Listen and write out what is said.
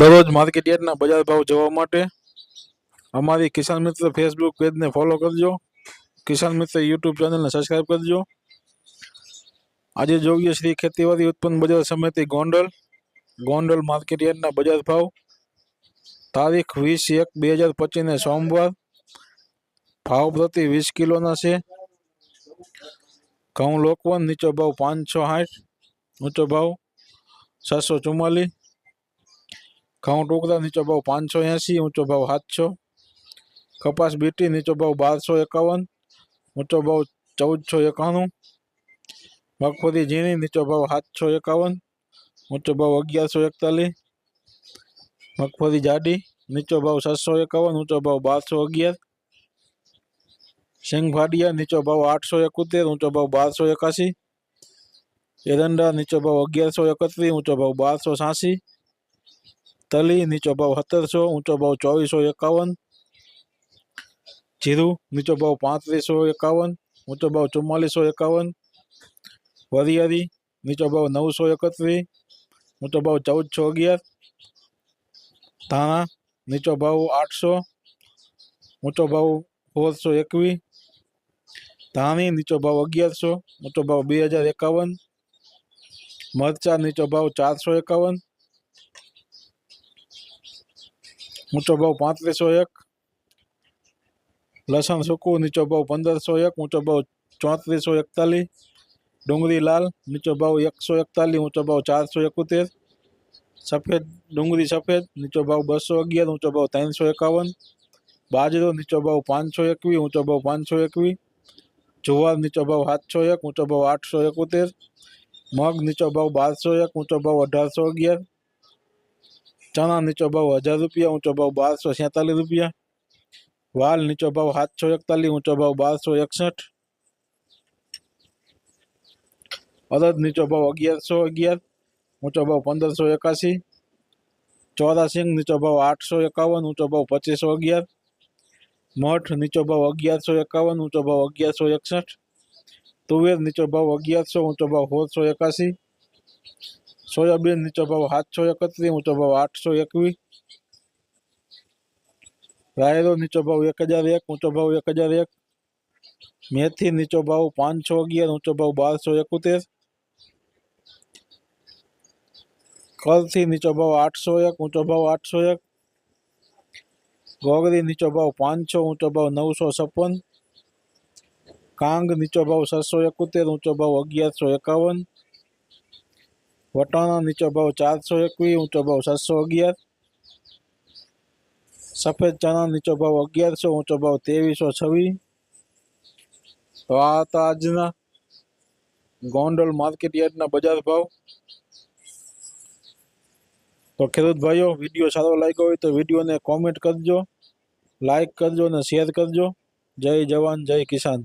દરરોજ માર્કેટ યાર્ડના બજાર ભાવ જોવા માટે અમારી કિસાન મિત્ર ફેસબુક પેજને ફોલો કરજો. કિસાન મિત્ર યુટ્યુબ ચેનલને સબસ્ક્રાઈબ કરજો. આજે જોઈએ શ્રી ખેતીવાડી ઉત્પન્ન બજાર સમિતિ ગોંડલ. ગોંડલ માર્કેટ યાર્ડના બજાર ભાવ. તારીખ વીસ એક બે હજાર પચીસને સોમવાર. ભાવ પ્રતિ વીસ કિલોના છે. ઘઉં લોકવન, નીચો ભાવ પાંચસો સાઠ, ઊંચો ભાવ સાતસો ચુમ્માલીસ. ઘઉં ટુકડા નીચો ભાવ પાંચસો એંસી ઊંચો ભાવ સાતસો કપાસ બીટી નીચો ભાવ બારસો એકાવન ઊંચો ભાવ ચૌદસો એકાણું મગફળી ઝીણી નીચો ભાવ સાતસો એકાવન ઊંચો ભાવ અગિયારસો એકતાલીસ મગફળી જાડી નીચો ભાવ છસો એકાવન ઊંચો ભાવ બારસો અગિયાર સિંગફાડિયા નીચો ભાવ આઠસો એકોતેર ઊંચો ભાવ બારસો એકાસી એરંડા નીચો ભાવ અગિયારસો એકત્રીસ ઊંચો ભાવ બારસો છ્યાસી તલી, નીચો ભાવ સત્તરસો, ઊંચો ભાવ ચોવીસો એકાવન, જીરું, નીચો ભાવ પાંત્રીસો એકાવન, ઊંચો ભાવ ચુમ્માલીસો એકાવન, વરિયાળી, નીચો ભાવ નવસો એકત્રીસ, ઊંચો ભાવ ચૌદસો અગિયાર, ધાણા, નીચો ભાવ આઠસો, ઊંચો ભાવ સોળસો એકવીસ, ધાણી, નીચો ભાવ અગિયારસો, ઊંચો ભાવ બે હજાર એકાવન, મરચા, નીચો ભાવ ચારસો એકાવન ઊંચો ભાવ પાંત્રીસો એક લસણ સૂકું નીચો ભાવ પંદરસો એક ઊંચો ભાવ ચોત્રીસો એકતાલીસ ડુંગળી લાલ નીચો ભાવ એકસો એકતાલીસ ઊંચો ભાવ ચારસો એકોતેર સફેદ ડુંગળી સફેદ નીચો ભાવ બસો અગિયાર ઊંચો ભાવ ત્રણસો એકાવન બાજરો નીચો ભાવ પાંચસો એકવીસ ઊંચો ભાવ પાંચસો એકવીસ જુવાર નીચો ભાવ સાતસો એક ઊંચો ભાવ આઠસો એકોતેર મગ નીચો ભાવ બારસો એક ઊંચો ભાવ અઢારસો અગિયાર ચણા નીચો ભાવ હજાર રૂપિયા ઊંચો ભાવ બારસો છેતાલીસ રૂપિયા વાલ નીચો ભાવ સાતસો એકતાલીસ ઊંચો ભાવ બારસો એકસઠ અડદ નીચો ભાવ અગિયારસો અગિયાર ઊંચો ભાવ પંદરસો એકાસી ચોરાસિંગ નીચો ભાવ આઠસો એકાવન ઊંચો ભાવ પચીસો અગિયાર મઠ નીચો ભાવ અગિયારસો એકાવન ઊંચો ભાવ અગિયારસો એકસઠ તુવેર નીચો ભાવ અગિયારસો ઊંચો ભાવ સોળસો એકાસી સોયાબીન નીચો ભાવ સાતસો એકત્રીસ ઊંચો ભાવ આઠસો એકવીસ રાયરો નીચો ભાવ એક હજાર એક ઊંચો ભાવ એક હજાર એક મેથી નીચો ભાવ પાંચસો અગિયાર ઊંચો ભાવ બારસો એકોતેર કલથી નીચો ભાવ આઠસો એક ઊંચો ભાવ આઠસો એક ગોગરી નીચો ભાવ પાંચસો ઊંચો ભાવ નવસો છપ્પન કાંગ નીચો ભાવ છસો એકોતેર ઊંચો ભાવ અગિયારસો એકાવન વટાણા નીચો ભાવ ચારસો એકવીસ, ઊંચો ભાવ સાતસો અગિયાર. સફેદ ચણા નીચો ભાવ અગિયારસો, ઊંચો ભાવ ત્રેવીસો છવ્વીસ. તો આ હતા આજના ગોંડલ માર્કેટ યાર્ડના બજાર ભાવ. તો ખેડૂત ભાઈઓ, વીડિયો સારો લાગ્યો હોય તો વિડીયોને કોમેન્ટ કરજો, લાઈક કરજો અને શેર કરજો. જય જવાન, જય કિસાન.